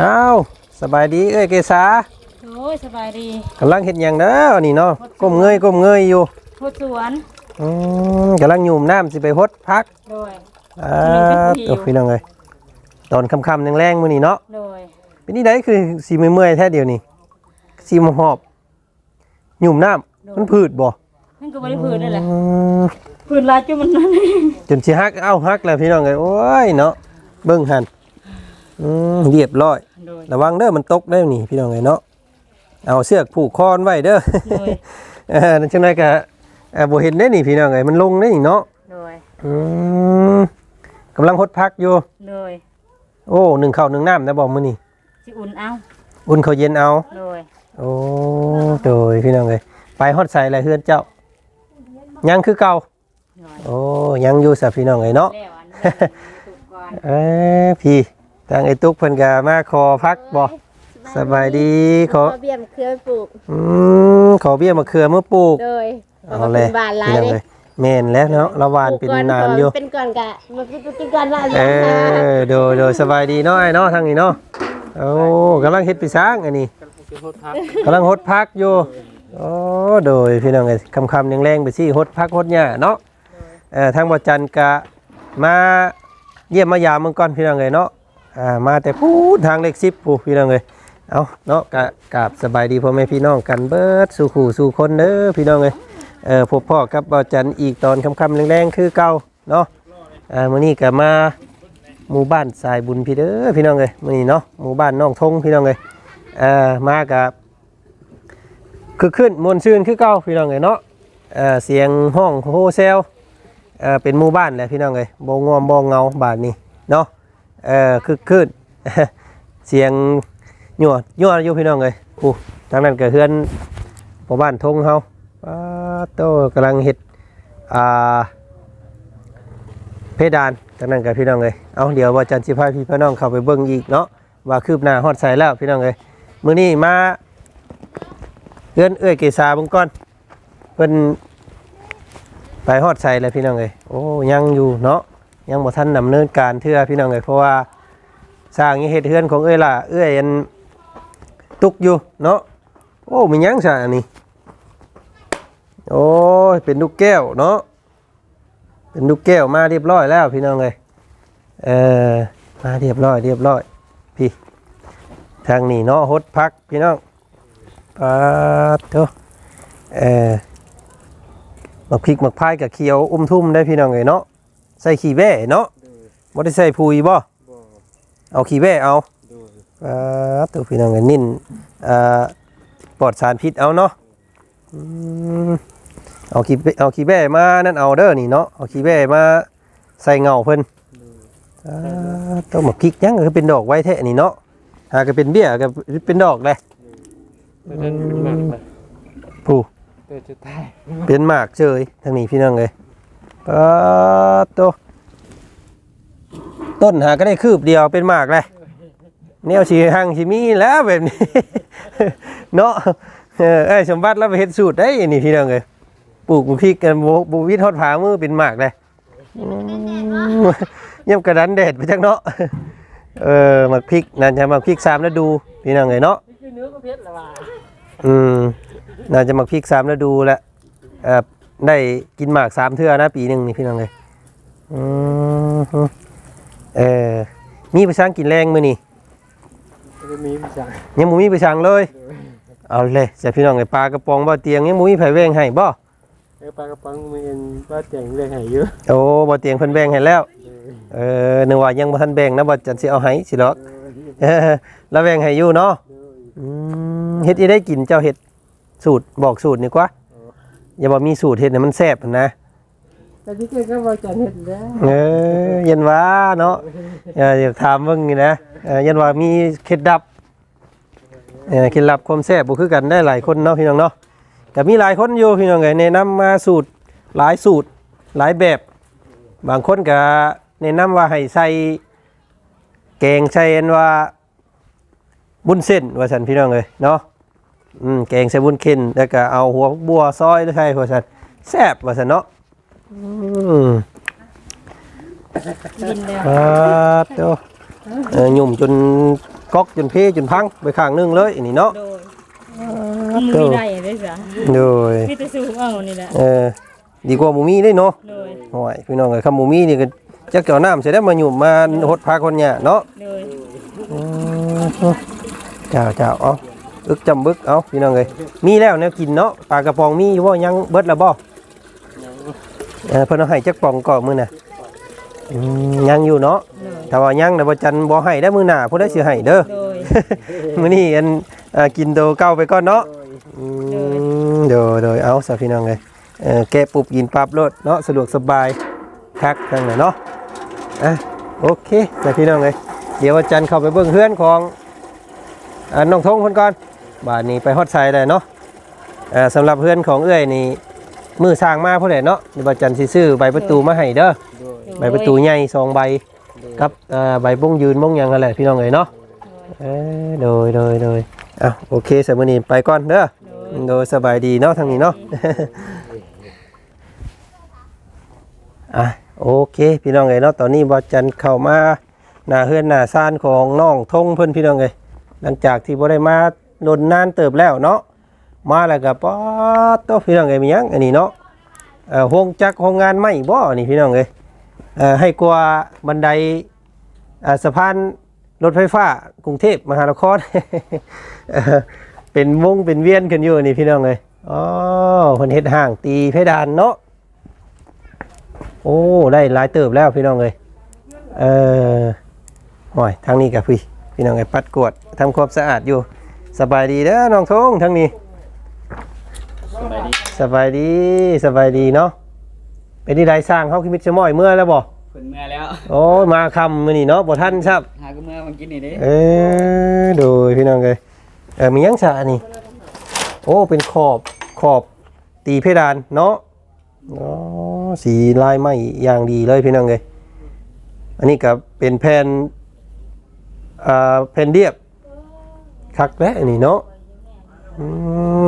อ้าวสบายดีเอ้ยเกษาโอ้ยสบายดีกำลังเฮ็ดหยังเด้อนี่เนาะก้มเงยก้มเงยอยู่พดสวนอืมกำลังหยุ่มน้ำสิไปฮดพักโดย อ่ากำลังเป็นหิวตัวพี่น้องเอ้ยตอนค่ำๆแรงๆมื้อนี้เนาะโดยเป็นนี่ได้คือสิเมื่อยๆแท้เดียวนี่สิมหอบหยุ่มน้ำมันพืดบ่นั่นก็บริพื้นนั่นแหละอืมพื้นลายจุ่มมันนั่นจนสิฮักเอ้าฮักแล้วพี่น้องเอ้ยโอ้ยเนาะเบิ่งหั่นอืมเรียบร้อย โดย ระวังเด้อมันตกได้อนี่พี่น้องเอ้ยเนาะเอาเสือกผูกคอนไว้เด้อโดย เออนั่นจังไดก็เอ่อบ่เห็นได้นี่พี่น้องเอ้ยมันลงได้นี่เนาะโดย อืมกำลังฮดพักอยู่ โดยโอ้หนึ่งข้าวหนึ่งน้ำนะบอกมื้อนี้สิอุ่นเอา อุ่นข้าวเย็นเอา โดย โอ้โดยพี่น้องเอ้ยไปฮอดใส่อะไรเฮือนเจ้า ยังคือเก่า โดยโอ้ยังอยู่ซะพี่น้องเอ้ยเนาะ แล้วอันนี้ตุกก่อน เอ้ยพี่ ทางไอ้ตุ๊กเพิ่นก็มาขอพักบ่สบายดีขอเบี้ยมเครือปลูกอืมขอเบี้ยมะเขือมาปลูกเลยเอาเลยบานหลาพี่ยน้องเลเอ้ยแม่นแล้วเนาะละวานเป็นนานอยู่เป็นก่อนกะมันเป็นก่อนว่าเออโดยโดยสบายดีเนาะไอ้เนาะทางนี้เนาะโอ้กำลังเฮ็ดปีช้างอันนี้กำลังฮดพักอยู่โอ้โดยพี่น้องไอ้คำคำยังแรงไปสิฮดพักฮดหญ้าเนาะเอ่อทางบ่จันทร์กะมาเยี่ยมมายามเมืองก่อนพี่น้องเอ้ยเนาะ อ่ามาแต่พูดทางเลข10ผู้พี่น้องเอ้ยเอาเนาะกะกาบสบายดีพ่อแม่พี่น้องกันเบิดสู่ขู่สู่คนเด้อพี่น้องเอ้ยเออพบพ่อกับบ่จันอีกตอนคำคำแรงๆคือเก่าเนาะอ่ามื้อนี้ก็มาหมู่บ้านสายบุญพี่เด้อพี่น้องเอ้ยมื้อนี้เนาะหมู่บ้านน้องทงพี่น้องเอ้ยเอ่อมากับคือขึ้นมวลชื่นคือเก่าพี่น้องเอ้ยเนาะเอ่อเสียงห้องโฮเซลเอ่อเป็นหมู่บ้านแหละพี่น้องเอ้ยบ่งอมบ่เงาบ้านนี้เนาะ เอ่อคือขึ้นเสียงยั่วยั่วอยู่พี่น้องเอ้ยอู้ทางนั้นก็เฮือนหมู่บ้านทงเฮาโตกำลังเฮ็ดอ่าเพดานจากนั้นกับพี่น้องเลยเอาเดี๋ยวว่าจันทร์สิพาพี่พี่น้องเข้าไปเบิ่งอีกเนาะว่าคืบหน้าฮอดใส่แล้วพี่น้องเลยมื้อนี้มาเอื้อนเอื้อยเกษาบงก่อนเพิ่นไปฮอดใส่แล้วพี่น้องเลยโอ้ยังอยู่เนาะ ยังบ่ทันดำเนินการเทื่อพี่น้องเลยเพราะว่าสร้างนี่เฮ็ดเฮือนของเอ้อยล่ะเอ้อยอันตุกอยู่เนาะโอ้มีหยังซะอันนี้โอ้ยเป็นลูกแก้วเนาะเป็นลูกแก้วมาเรียบร้อยแล้วพี่น้องเลยเออมาเรียบร้อยเรียบร้อยพี่ทางนี้เนาะฮดพักพี่น้องปาดโตเออมักพริกมักพายกับเขียวอุ้มทุ่มได้พี่น้องเลยเนาะ ใส่ขี้แว่เนาะบ่ได้ใส่พุยบ่เอาขี้แว่เอาปาดตัวพี่น้องเลยนิ่นเอ่อปลอดสารพิษเอาเนาะอืมเอาขี้เอาขี้แบ่มานั่นเอาเด้อนี่เนาะเอาขี้แบ่มาใส่เงาเพิ่นอ่าต้องมาพริกยังก็เป็นดอกไว้แท้นี่เนาะหาก็เป็นเบี้ยก็เป็นดอกเลยเดินเป็นหมากไปผู้เดินจะตายเป็นหมากเฉยทางนี้พี่น้องเลย ปาดโตต้นหาก็ได้คืบเดียวเป็นหมากเลยแนวสีหังสีมีแล้วแบบนี้ เนาะเออไอ้ยสมบัติแล้วไปเฮ็ดสูตรได้นี่พี่น้องเลยปลูกพริกกันบ่บ่วิทย์ทอดผามือเป็นหมากเลยอืมเยี่ยมกระดันแดดไปจังเนาะเออหมักพริกนั่นจะหมักพริกสามฤดูพี่น้องไงเนาะนี่คือเนื้อก็เพชรละว่ะอืมน่าจะหมักพริกสามฤดูแหละเออ ได้กินหมากสามเทื่อนะปีหนึ่งนี่พี่น้องเลยอืมเออมีไปช่างกินแรงมือนี่จะมีผู้ชายยังหมูมีไปช่างเลย เอาเลยจะพี่น้องไงปลากระป๋องบ่เตียงยังหมูมีไผแวงให้บ่ไอ้ปลากระป๋องมันเป็นว่าแต่งเรื่องไหนเยอะโอ้บ่เตียงเพิ่นแบ่งให้แล้ว เออนึกว่ายังบ่ทันแบ่งนะบ่จันสิเอาให้สิดอกเออแล้วแบ่งให้อยู่เนาะอืมเฮ็ดอีได้กินเจ้าเฮ็ดสูตรบอกสูตรนี่กว่า อย่าบอกมีสูตรเฮ็ดให้มันแซ่บนะแต่ที่เกิดก็ว่าจะเห็นแล้วเออเย็นว่าเนาะเอออยากถามเบิ่งนี่นะเออเย็นว่ามีเคล็ดลับเออเคล็ดลับความแซ่บบ่คือกันได้หลายคนเนาะพี่น้องเนาะก็มีหลายคนอยู่พี่น้องเอ้ยแนะนำมาสูตรหลายสูตรหลายแบบ บางคนก็แนะนำว่าให้ใส่แกงใส่อันว่าบุญเส้นว่าสันพี่น้องเลยเนาะ อืมแกงใส่บุญเข็นแล้วก็เอาหัวบัวซอยด้วยใช่ว่าสันแซ่บว่าสันเนาะอืมกินแล้วอ่าเดี๋ยวเออหยุ่มจนก๊อกจนเพจนพังไปข้างหนึงเลยอันนี้เนาะโดยมันมีได้ได้จ้ะโดยมีแต่สูงเอานี่แหละเออดีกว่าหมูมีได้เนาะโดยโอ้ยพี่น้องเอ้ยคำหมูมีนี่ก็จักเจ้าน้ำเสร็จแล้วมาหยุ่มมาหดพาคนเนี่ยเนาะโดยอืมเจ้าเจ้าเอา อึกจำบึกเอาพี่น้องเอ้ยมีแล้วแนวกินเนาะปลากระป๋องมีอยู่บ่ยังเบิดแล้วบ่เออเพิ่นเอาให้จักป่องก่อนมื้อน่ะอืมยังอยู่เนาะโดยถ้าว่ายังน่ะบ่จันบ่ให้ได้อมื้อหน้าผู้ใดสิให้เด้อ โดย มื้อนี้อันเอ่อกินโตเก่าไปก่อนเนาะอืมเดี๋ยวเดี๋ยวเอาซะพี่น้องเอ้ยเออแกะปุ๊บกินปั๊บโลดเนาะสะดวกสบายคักจังเลยเนาะอะโอเคจ้ะพี่น้องเอ้ยเดี๋ยววันจันทร์เข้าไปเบิ่งเฮือนของอ่าน้องทงคนก่อน บ้านนี้ไปฮอดไซเลยเนาะเอ่อสำหรับเฮือนของเอ้อยนี่มือสร้างมาผู้ใดเนาะเดี๋ยววันจันทร์สิซื้อใบประตูมาให้เด้อใบประตูใหญ่สองใบกับเอ่อใบบงยืนบงหยังอะไรพี่น้องเอ้ยเนาะเออโดยโดยโดยอะโอเคสำหรับนี้ไปก่อนเด้อโดยสบายดีเนาะทางนี้เนาะ อะโอเค พี่น้องเอ้ยเนาะตอนนี้บอจันเข้ามาหน้าเฮือนหน้าซ่านของน้องทงเพิ่นพี่น้องเอ้ยหลังจากที่บ่ได้มา โดนนานเติบแล้วเนาะมาแล้วก็ป๊อดโตพี่น้องเอ้ยมียังอันนี้เนาะเอ่อโฮงจักรโรงงานไม้บ่นี่พี่น้องเอ้ยเอ่อให้กว่าบันไดอ่าสะพานรถไฟฟ้ากรุงเทพมหานครเป็นวงเป็นเวียนกันอยู่นี่พี่น้องเลยอ๋อคนเฮ็ดห่างตีเพดานเนาะโอ้ได้หลายเติบแล้วพี่น้องเลยเออห่อยทางนี้กับพี่พี่น้องไอ้ปัดกวดทำความสะอาดอยู่ สบายดีเด้อน้องทงทางนี้สบายดีสบายดีสบายดีเนาะเป็นที่ใดสร้างเขาคิมิตชะม้อยเมื่อแล้วบ่เพิ่นเมื่อแล้วโอ้ยมาคำมือนี่เนาะบ่ท่านครับหาก็เมื่อมันกินนี่เด้เออดูพี่น้องเลยเออมียังสะนี่ โอ้เป็นขอบขอบตีเพดานเนาะอ๋อสีลายไหมอย่างดีเลยพี่น้องเลยอันนี้ก็เป็นแผ่นอ่าแผ่นเรียบ คักแล้วอันนี้เนาะ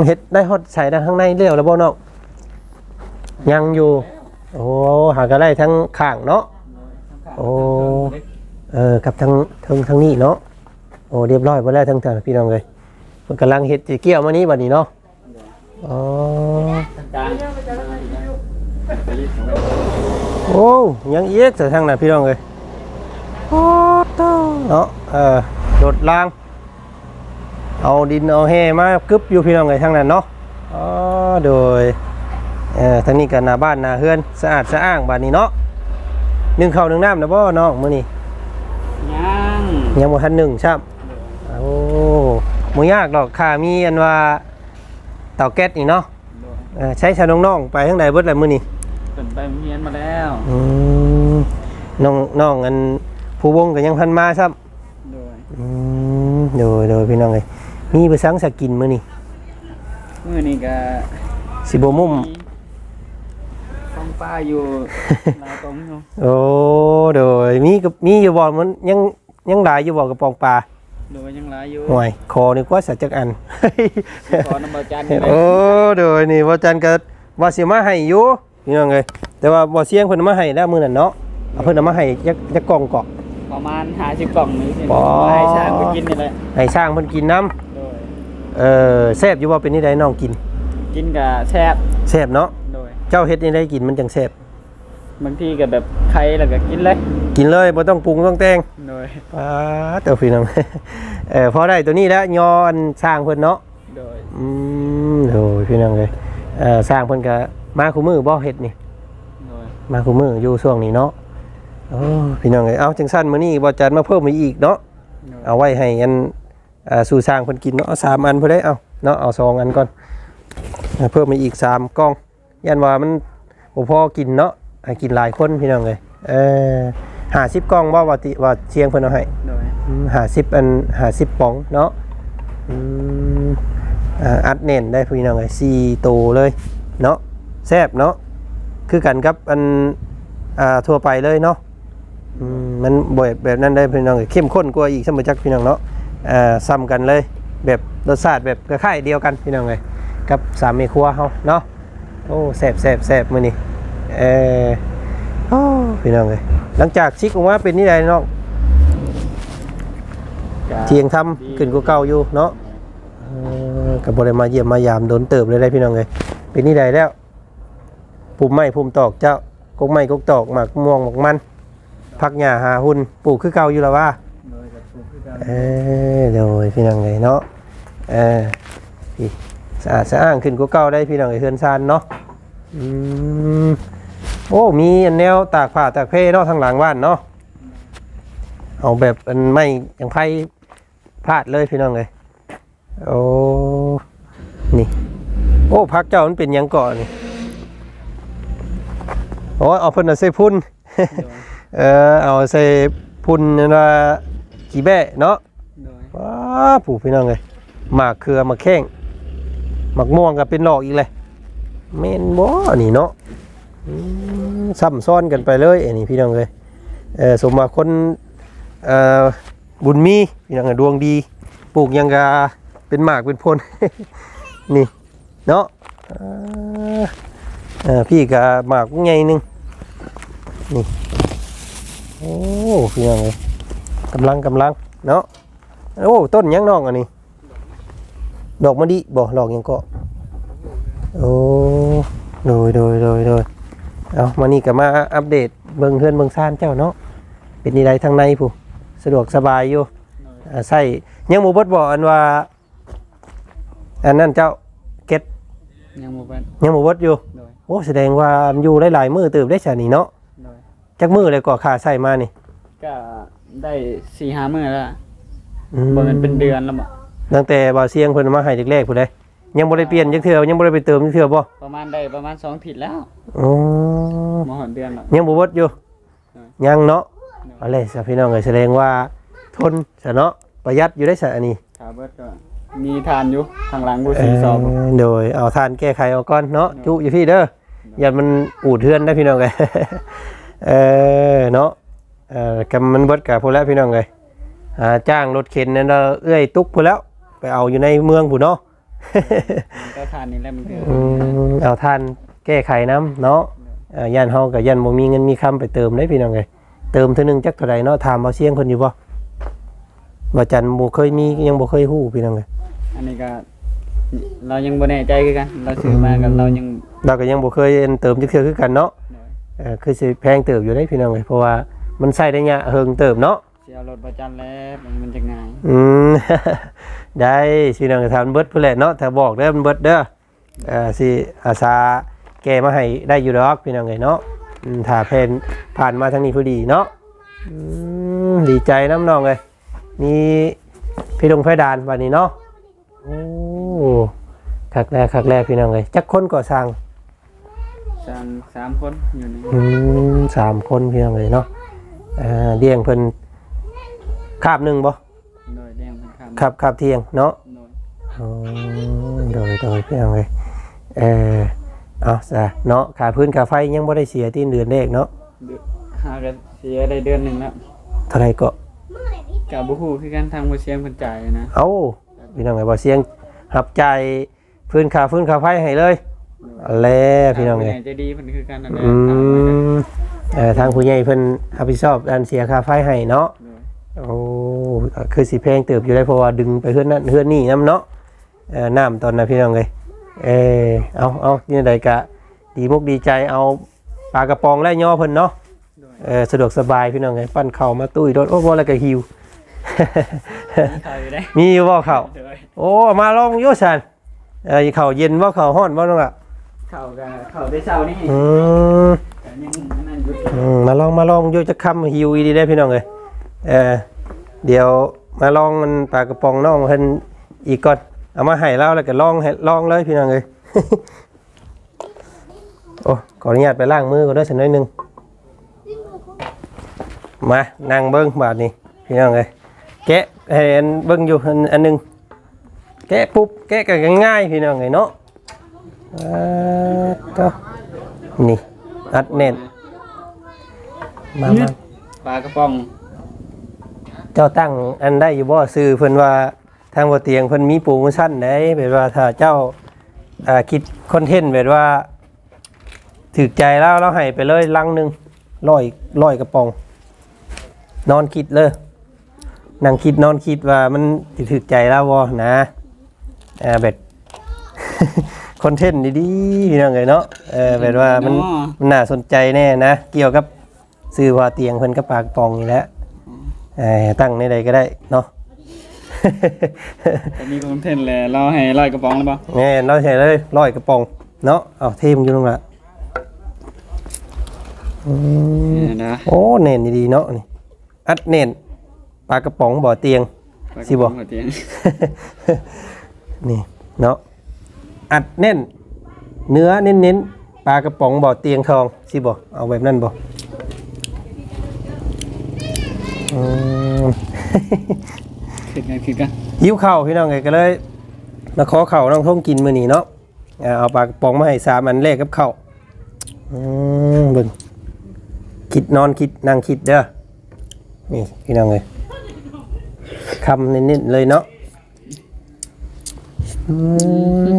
เฮ็ดได้ฮอดใส่ได้ข้างในเรียวแล้วบ่เนาะยังอยู่ โอ้หาก็ได้ทั้งข้างเนาะโอ้เออกับทั้งทั้งทั้งนี้เนาะโอ้เรียบร้อยหมดแล้วทั้งทางพี่น้องเลยมันกำลังเฮ็ดสิเกี่ยวมานี้บัดนี้เนาะอ๋อโอ้ยังเอียกแต่ทางนั้นพี่น้องเลยโอ้โตเนาะเออโดดล่าง เอาดินเอาแห่มากึบอยู่พี่น้องเลยทางนั้นเนาะอ๋อโดยเออทางนี้ก็หน้าบ้านหน้าเฮือนสะอาดสะอ้างบ้านนี้เนาะหนึ่งข้าวหนึ่งน้ำนะบ่น้องมื้อนี้ย่างยังบ่ทันหนึ่งใช่โอ้บ่ยากดอกค่ามีอันว่าเตาแก๊สนี่เนาะเออใช้ชาน้องๆไปทางใดเบิดแล้วมื้อนี้เพิ่นไปเมียนมาแล้วอืมน้องน้องอันผู้วงก็ยังพันมาครับโดยอืมโดยโดยพี่น้องเอ้ย มีไปสังสกินมื้อนี้มื้อนี้ก็สิบ่มุ่มท้องป้าอยู่หลายกองอยู่โอ้โดยมีกับมีอยู่บ่มันยังยังหลายอยู่บ่กระป๋องปลาโดยยังหลายอยู่ห่วยคอนี่กว่าสักจักอันขอน้ำเบาจันนี่แหละโอ้โดยนี่บ่จันก็ว่าสิมาให้อยู่พี่น้องเอ้ยแต่ว่าบ่เสียงเพิ่นเอามาให้แล้วมื้อนั้นเนาะเอาเพิ่นเอามาให้จักจักกล่องเกาะประมาณ50กล่องนี่สิปอให้ช้างไปกินนี่แหละให้ช่างเพิ่นกินน้โดยำ เออแซ่บอยู่ว่าเป็นนี่ได้น้องกินกินก็แซ่บแซ่บเนาะโดยเจ้าเฮ็ดนี่ได้กินมันจังแซ่บบางทีก็แบบไข่แล้วก็กินเลยกินเลยบ่ต้องปรุงต้องแต่งโดยป้าดเต่าพี่น้องเออพอได้ตัวนี้แล้วยอนสร้างเพิ่นเนาะโดยอืมโดยพี่น้องเลยเออสร้างเพิ่นก็มาคู่มือบ่เฮ็ดนี่โดยมาคู่มืออยู่ช่วงนี้เนาะโอ้พี่น้องเอ้ยเอาจังสั้นมื้อนี้บ่จัดมาเพิ่มมาอีกเนาะโดยเอาไว้ให้อันอ่า สู่สร้างเพิ่นกินเนาะเอาสามอันเพิ่นได้เอาเนาะเอาสองอันก่อนเอาเพิ่มมาอีกสามกล่องยันว่ามันบ่พอกินเนาะให้กินหลายคนพี่น้องเลยเออ50กล่องบ่ว่าติว่าเชียงเพิ่นเอาให้โดย50อัน50ป๋องเนาะอืมอ่าอัดเน่นได้พี่น้องเลย4ตัวเลยเนาะแซ่บเนาะคือกันกับอันอ่าทั่วไปเลยเนาะอืมมันบ่แบบแบบนั้นได้พี่น้องเอ้ยเข้มข้นกว่าอีกสมจักพี่น้องเนาะ เอ่อซ้ำกันเลยแบบรสชาติแบบคล้ายๆเดียวกันพี่น้องเลยกับสามเมครัวเฮาเนาะโอ้แซ่บแซ่บแซ่บมือนี้เออโอ้พี่น้องเลยหลังจากชิกออกมาเป็นนี่ไดน้องเที่ยงทำขึ้นกว่าเก่าอยู่เนาะก็บ่ได้มาเยี่ยมมายามโดนเติบเลยได้พี่น้องเอ้ยเป็นนี่ใดแล้วภูมิไม้ภูมิตอกเจ้ากกไม้กกตอกหมากม่วงหมากมันผักหญ้าหาหุ่นปลูกคือเก่าอยู่แล้วว่า เออเดี๋ยวพี่น้องเลยเนาะเออพี่สะอาดสะอ้างขึ้นกว่าเก่าได้พี่น้องเลยเฮือนซานเนาะอืมโอ้มีอันแนวตากผ้าตากเพเนาะทางหลังบ้านเนาะเอาแบบอันไม่ยังไพ่พลาดเลยพี่น้องเลยโอ้นี่โอ้พักเจ้ามันเป็นยังก่อนนี่โอ้เอาเพิ่นเอาใส่พุ่นเออเอาใส่พุ่นนั่นว่า กี่แบะเนาะโดยว้าผู้พี่น้องเลยหมากเครือหมากแข้งหมากม่วงก็เป็นหลอกอีกเลยเมนบ่นี่เนาะอืมซ้ำซ้อนกันไปเลยอันนี้พี่น้องเลยเออสมมาคนเอ่อบุญมีพี่น้องเอ้ยดวงดี ปลูกหยังกะเป็นหมากเป็นพลนี่เนาะเอ่อเออพี่กะหมากใหญ่หนึงนี่โอ้พี่น้องเลย กำลังกำลังเนาะโอ้ต้นหยังน้องอันนี้ ดอกมะดิบ่ดอกหยังก็โอ้โดยโดยโดยโดยเอามานี่ก็มาอัปเดตเบิ่งเฮือนเบิ่งซ่านเจ้าเนาะเป็นนี่ใดทางในผู้สะดวกสบายอยู่อ่าใส่ยังบ่เบิดบ่อันว่า อันนั้นเจ้าเก็ตยังบ่เป็นยังบ่เบิดอยู่โดยโอ้แสดงว่ามันอยู่หลายๆมื้อเติบได้ซะนี่เนาะโดยจักมื้อเลยก็ค่าใช้มานี่ก็ ได้สี่ห้ามื้อแล้วอืบ่แมันเป็นเดือนแล้วบ่ตั้งแต่บ่าวเสียงเพิ่นเอามาให้แรกๆพุ่นเด้ยังบ่ได้เปลี่ยนจักเทื่อยังบ่ได้ไปเติมจักเทื่อบ่ประมาณได้ประมาณสองอาทิศแล้วอ๋อบ่ฮอดเดือนแล้ว ยังบ่เบิดอยู่เออยังเนาะเอาเลยซะพี่น้องเอ้ยแสดงว่าทนซะเนาะประหยัดอยู่ได้ซะอันนี้ถ้าเบิดก็มีทานอยู่ข้างหลังบ่สีซอบเออโดยเอาทานแก้ไขเอาก่อนเนาะจุอยู่พี่เด้ออย่ามันอูดเทือนได้พี่น้องเอ้ยเออเนาะ เอ่อกำมันเบิดกับพุ่นแล้วพี่น้องเอ้ยหาจ้างรถเข็นนั่นเด้อเอื้อยตุกพุ่นแล้ว ไปเอาอยู่ในเมืองพุ่นเนาะ ก็ทานนี่แหละมันคืออืมเอาทานแก้ไขน้ำเนาะเอ่อย่านเฮากับย่านบ่มีเงินมีคำไปเติมได้พี่น้องเอ้ยเติมเท่านึงจักเท่าใดเนาะถามเอาเสียงเพิ่นอยู่บ่ว่าจันบ่เคยมียังบ่เคยฮู้พี่น้องเอ้ยอันนี้ก็เรายังบ่แน่ใจคือกัน เราซื้อมากันเรายังเราก็ยังบ่เคยเติมจักเทื่อคือกันเนาะโดยเออคือสิแพงเติบอยู่ได้พี่น้องเอ้ยเพราะว่า มันใช้ได้ยะเฮิงเติบเนาะสิเอารถประจันแล้วมันมันจะง่ายอืม ได้พี่น้องก็ทำเบิดพุ่นแหละเนาะถ้าบอกเด้อมันเบิดเด้อเอ่อสิอาสาแก้มาให้ได้อยู่ดอกพี่น้องเอ้ยเนาะอืมถ้าเพนผ่านมาทางนี้พอดีเนาะอืมดีใจน้ำน้องเลยมีพี่ดงไฟดานวันนี้เนาะโอ้คักแรกคักแรกพี่น้องเลยจักคนก่อสร้าง สามสามคนอยู่นี่อืมสามคนพี่น้องเลยเนาะเอ่อเดียงเพิ่นคาบหนึ่งบ่โดยแดงเป็นคำคาบคาบเที่ยงเนาะโดยอ๋อโดยโดยพี่น้องเลยเออเอาซะเนาะขาพื้นขาไฟยังบ่ได้เสียที่เดือนแรกเนาะเดือนหากันเสียได้เดือนหนึ่งแล้วเท่าไหรก็กับบุฮูคือกันทางบ่เสียงเพิ่นจ่ายนะเอาพี่น้องเลยบ่เสียงหับใจายพื้นขาพื้นขาไฟให้เลยเอาแล้วพี่น้องเลยทาผู้ใหญ่ใจดีเพิ่นคือกันนั่นแหละอืทางมากันม เอ่อทางผู้ใหญ่เพิ่นรับผิดชอบด้านเสียค่าไฟให้เนาะโดยโอ้คือสิแพงเติบอยู่ได้เพราะว่าดึงไปเฮือนนั่นเฮือนนี่นํเนาะเอ่อน้ำตอนนั้นพี่น้องเอ้ยเออเอาเอานี่ใดกะดีมุกดีใจเอาปลากระป๋องและย่อเพิ่นเนาะโดยเออสะดวกสบายพี่น้องเอ้ยปั้นข้าวมาตุ้ยรถโอ้บ่แล้วก็หิว มีข่าวอยู่ได้มีอยู่บ่ข้าวโดยโอ้มาลองอยู่ซั่นเอ้ยข้าวเย็นบ่ข้าวร้อนบ่น้องล่ะข่าวก็ข่าวได้เช้านี่อืม อมาลองมาลองอยู่จะคำหิวอีดีได้พี่น้องเลยเออเดี๋ยวมาลองมันปลากระป๋องน้องเพิ่นอีกก่อนเอามาให้เราแล้วก็ลองให้ลองเลยพี่น้องเลยโอ้ขออนุญาตไปล้างมือก่อนด้วยสักหน่อยนึงมานั่งเบิ้งบาดนี้พี่น้องเลยแกะให้อันเบิ้งอยู่อันนึงแกะปุ๊บแกะกันง่ายพี่น้องเลยเนาะอ่าก็นี่อัดแน่น มามาปลากระป๋องเจ้าตั้งอันได้อยู่บ่ซื้อเพิ่นว่าทางบ่เตียงเพิ่นมีโปรโมชั่นได้แบบว่าถ้าเจ้าอ่าคิดคอนเทนต์แบบว่าถึกใจแล้วเราให้ไปเลยลังหนึงร้อยร้อยกระป๋อง นอนคิดเลยนั่งคิดนอนคิดว่ามันสิถึกใจแล้วบ่นะเออแบบ คอนเทนต์ดีๆพี่น้องเอ้ยเนาะเออแบบว่ามันเนาะมันน่าสนใจแน่นะ เกี่ยวกับ ซื้อว่าเตียงเพิ่นกับปากปองนี่แหละเออตั้งในใดก็ได้เนาะแต่มีคอนเทนต์แหละเราให้ร้อยกระป๋องแล้วบ่แน่เราใช้เลยร้อยกระป๋องเนาะเอาเทมอยู่ตรงละอืมเนี่ยนะโอ้เน่นดีๆเนาะนี่อัดเน่นปลากระป๋องบ่อเตียงสิบ่หัวเตียงนี่เนาะอัดแน่น เนื้อเน้นๆปลากระป๋องบ่อเตียงทองสิบ่เอาแบบนั้นบ่ อืม คิดไงคิดกันหิวข้าวพี่น้องไงก็เลยมาขอข้าวน้องทงกินมื้อนี้เนาะอ่าเอาปลากระป๋องมาให้สามอันแรกกับข้าวอืมเบิ่งคิดนอนคิดนั่งคิดเด้อนี่พี่น้องเอ้ยคำเน้นๆเลยเนาะอืม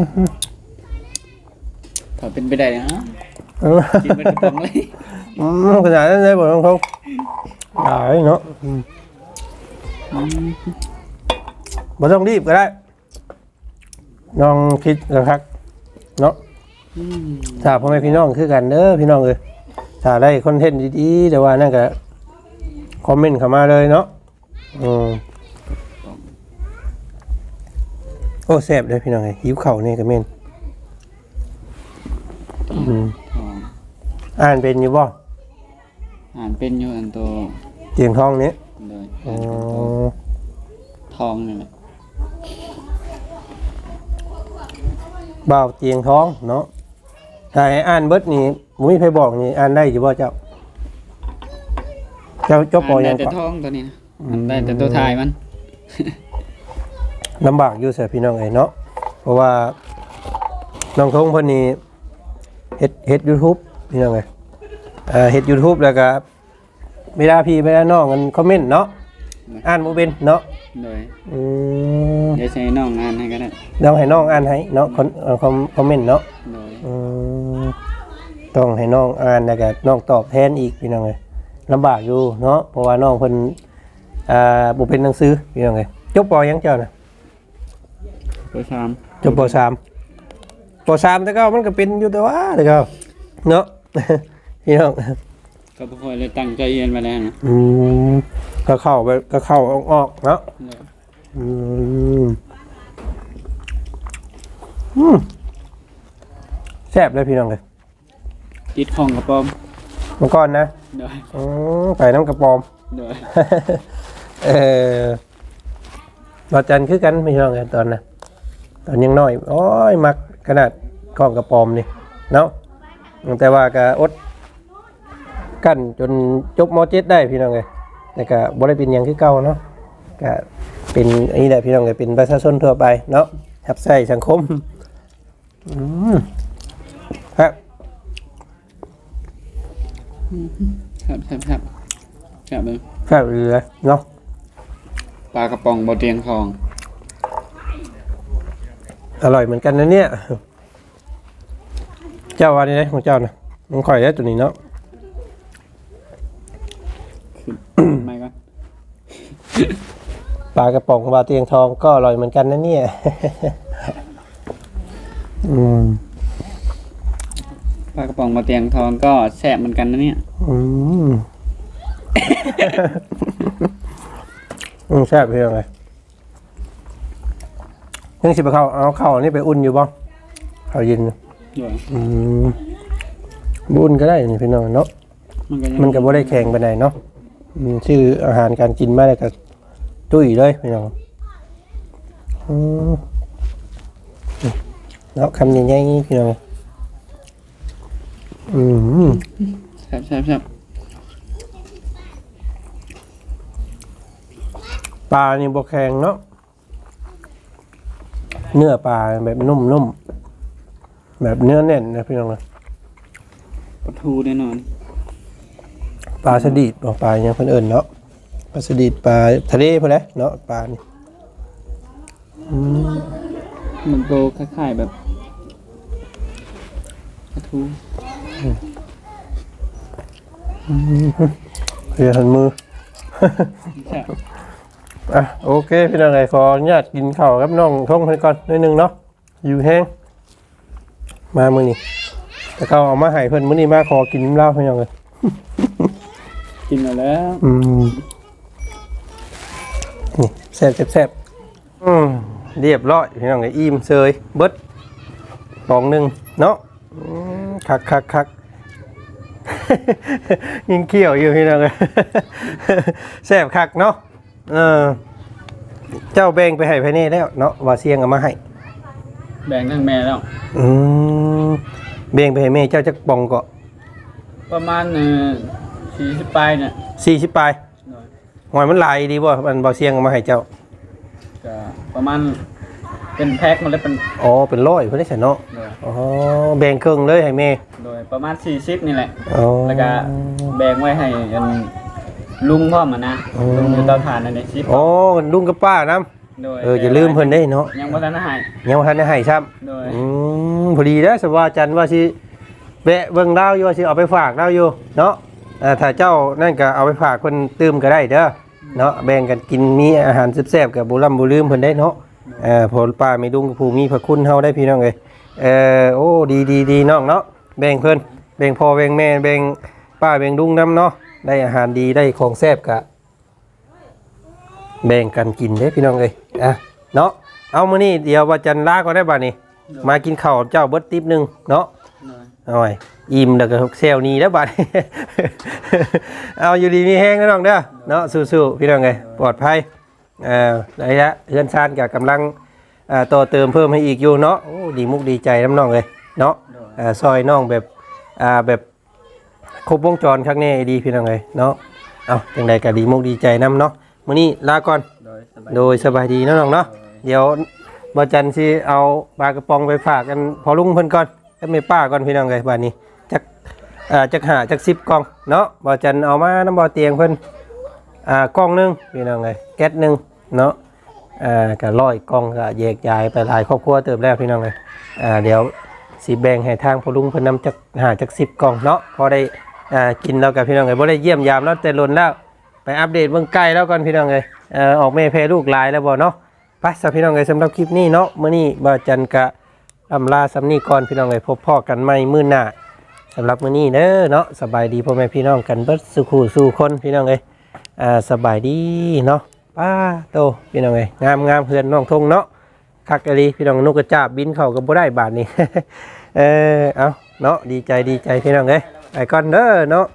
ถ้าเป็นไปได้นะฮะอืมกินเป็นกระป๋องเลย อืมขนาดนั้นเลยบอกตรง ๆได้เนาะอืมบ่ต้องรีบก็ได้น้องคิดกันครับเนาะถ้าพ่อแม่พี่น้องคือกันเด้อพี่น้องเอ้ยถ้าได้คอนเทนต์ดีๆแต่ว่านั่นก็คอมเมนต์เข้ามาเลยเนาะอืมโอ้แซ่บเลยพี่น้องเอ้ยหิวเข่าวนี่ก็เม่นอืมทองอ่านเป็นอยู่บ่อ่านเป็นอยู่อันตัวเตียงทองนี้เลยอ๋อทองนี่แหละบ่าวเตียงท้องเนาะถ้าให้อ่านเบิดนี่มุ้ยไผบอกนี่อ่านได้อยู่บ่เจ้า เจ้าจบปออ่านยัได้งแต่ก่อน ทองตัวนี้นะอ่านได้แต่ตัวท้ายมัน ลำบากอยู่เสียพี่น้องเอ้ยเนาะเพราะว่าน้องทงเพิ่นนี่เฮ็ดเฮ็ด YouTube พี่น้องเอ้ยเอ่อเฮ็ด YouTube แล้วก็ เวลาพี่เวลาน้องกันคอมเมนต์เนาะอ่านบ่เป็นเนาะเลยอืมเดี๋ยวใช้น้องอ่านให้ก็ได้ลองให้น้องอ่านให้เนาะคอนเอ่อคอมคอมเมนต์เนาะเลยอืมต้องให้น้องอ่านแล้วก็น้องตอบแทนอีกพี่น้องเลยลำบากอยู่เนาะเพราะว่าน้องเพิ่นอ่าบ่เป็นหนังสือพี่น้องเลยจบปอยังเจ้าน่ะตัวสามจบปสามปสามแต่ก็มันก็เป็นอยู่แต่ว่าแต่ก็เนาะ พี่น้อง ก็บ่ค่อยเลยตั้งใจเรียนมาแล้วนะอืมก็เข้าไปก็เข้าออกออกเนาะเลยอืมอืมแซ่บเลยพี่น้องเลยติดของกระป๋อมเมื่อก่อนนะเลยอืมไปน้ำกระปอมเลยเออบาจันคือกันไม่ช่องกันตอนนะตอนยังน้อยโอ้ยมักขนาดกล้องกระปอมนี่เนาะแต่ว่าก็อด กั้นจนจบมเจ็ดได้พี่น้องเลยแต่ก็บ่ได้เป็นหยังคือเก่าเนาะก็เป็นอันนี้แหละพี่น้องเลยเป็นประชาชนทั่วไปเนาะรับใช้สังคมอืมครับครับครับครับครับเลยครับเรือเนาะปลากระป๋องบ่เตียงทอง อร่อยเหมือนกันนะเนี่ย เจ้าว่านี่นะของเจ้านะมันข่อยได้ตัวนี้เนาะ ไม่ก็ปลากระป๋องปลาเตียงทองก็อร่อยเหมือนกันนะเนี่ย อืมปลากระป๋องบ่เตียงทองก็แซ่บเหมือนกันนะเนี่ย อืมอืมแซ่บเพียงไงยังสิไปเข้าเอาเข้าอันนี่ไปอุ่นอยู่บ่เข้าเย็น ด้วยอืมบุ่นก็ได้นี่พี่น้องเนาะมันก็ยังมันก็บ่ได้แข็งไปไหนใดเนาะอืม ชื่ออาหารการกินมาแล้วก็ตุ้ยเลยพี่น้องอืมแล้วคำใหญ่ๆนี่พี่น้องอืมแซ่บแซ่บแซ่บปลานี่บ่แข็งเนาะเนื้อปลาแบบนุ่มๆแบบเนื้อแน่นนะพี่น้องนะปลาทูแน่นอน ปลาสดีดบอกปลาอย่างเพิ่นเอิ้นเนาะปลาสดีดปลาทะเลพุ่นแหละเนาะปลานี่อืมมันโตคล้ายๆแบบปลาทูเรียนหันมือแซ่บอะโอเคพี่น้องไงขออนุญาตกินข้าวกับน้องทงเพิ่นก่อนนิดนึงเนาะอยู่แห้งมามื้อนี้แต่เขาเอามาให้เพิ่นมื้อนี้มาขอกินเหล้าพี่น้องเลย กินมาแล้วอืมนี่แซ่บแซ่บๆอืมเรียบร้อยพี่น้องไงอิ่มเซยเบิดปองหนึ่งเนาะอืมคักคักคักยิงเขี้ยวอยู่พี่น้องเลยแซ่บคักเนาะเออเจ้าแบ่งไปให้ภายในแล้วเนาะว่าเสียงเอามาให้ แบ่งทั้งแม่แล้ว อืมแบ่งไปให้แม่เจ้าจักปองก็ประมาณเอ่อ สี่สิบปลายเนี่ยสี่สิบปลายโดยหอยมันหลายดีบ่มันบ่เสียงเอามาให้เจ้า ก็ประมาณเป็นแพ็คมันแล้วเป็นอ๋อ เป็นร้อยเพิ่นได้ใส่เนาะโดยอ๋อ แบ่งครึ่งเลยให้แม่ โดยประมาณสี่สิบนี่แหละ อ๋อ แล้วก็แบ่งไว้ให้อันลุงพ่อมานะอ๋อลุงอยู่เตาถ่านนั่นเองชิปอ๋อลุงกับป้านํโดยเอออย่าลืมเพิ่นได้เนาะยังบ่ทันได้ให้ยังบ่ทันได้ให้ซ้ำโดยอืมพอดีแล้วสว่าจันทร์ว่าสิแวะเบิ่งดาวอยู่ว่าสิเอาไปฝากดาวอยู่เนาะ เอ่อถ้าเจ้านั่นก็เอาไปฝากคนตื่มก็ได้เด้อเนาะแบ่งกันกินมีอาหารแซ่บๆกับบ่ล่ำบ่ลืมเพิ่นได้เนาะเอ่อพอป้ามีดุงกับผู้มีพระคุณเฮาได้พี่น้องเอ้ยเอ่อโอ้ดีดีดีน้องเนาะแบ่งเพิ่นแบ่งพ่อแบ่งแม่แบ่งป้าแบ่งดุงนํเนาะได้อาหารดีได้ของแซ่บกะแบ่งกันกินเด้พี่น้องเอ้ยอะเนาะเอามื้อนี้เดี๋ยวว่าจันลาก็ได้บัดนี้มากินข้าวเจ้าเบิดติ๊บหนึงเนาะ โดยเอาไว้อิ่มแล้วก็เซลนี้แล้วบัดเอาอยู่ดีมีแห้งนะน้องเด้อเนาะสู้ๆพี่น้องเอ้ยปลอดภัยเอ่อระยะเฮือนชานก็กำลังต่อเติมเพิ่มให้อีกอยู่เนาะโอ้ดีมุกดีใจน้ำน้องเลยเนาะซอยน้องแบบแบบครบวงจรครั้งนี้ดีพี่น้องเลยเนาะเอาจังใดก็ดีมุกดีใจน้ำเนาะมื้อนี้ลาก่อนโดยสบายดีน้องเนาะเดี๋ยวบอจันสิเอาปลากระป๋องไปฝากกันพอลุงเพิ่นก่อน ก็ไม่ป้าก่อนพี่น้องเลยบ้านนี้จักอ่าจักหาจักสิบกล่องเนาะบอจันเอามาน้ำบอเตียงเพิ่นอ่ากล่องหนึงพี่น้องเลยแก๊สหนึ่งเนาะอ่าก็ร้อยกล่องก็แยกย้ายไปหลายครอบครัวเติบแล้วพี่น้องเลยอ่าเดี๋ยวสิแบ่งให้ทางพอลุงเพิ่นนำจักหาจักสิบกล่องเนาะพอได้อ่ากินแล้วกับพี่น้องเลยบ่ได้เยี่ยมยามแล้วแต่ลนแล้วไปอัปเดตเบื้องใกล้แล้วก่อนพี่น้องเลยเอ่อออกเมย์เพลลูกหลายแล้วบ่เนาะไปสำหรับพี่น้องเลยสำหรับคลิปนี้เนาะเมื้อนี้บ่จันกะ อำลาสำนีก่อนพี่น้องเลยพบพ่อกันใหม่มื้อหน้าสำหรับมื้อนี้เด้อเนาะสบายดีพ่อแม่พี่น้องกันเบิดสุขูสู่คนพี่น้องเลยอ่าสบายดีเนาะป้าโตพี่น้องเลยงามงามเพื่อนน้องทงเนาะคักอะลีพี่น้องนกกระจาบบินเข้าก็บ่ได้บาทนี้เออเอาเนาะดีใจดีใจพี่น้องเลยไปก่อนเด้อเนาะ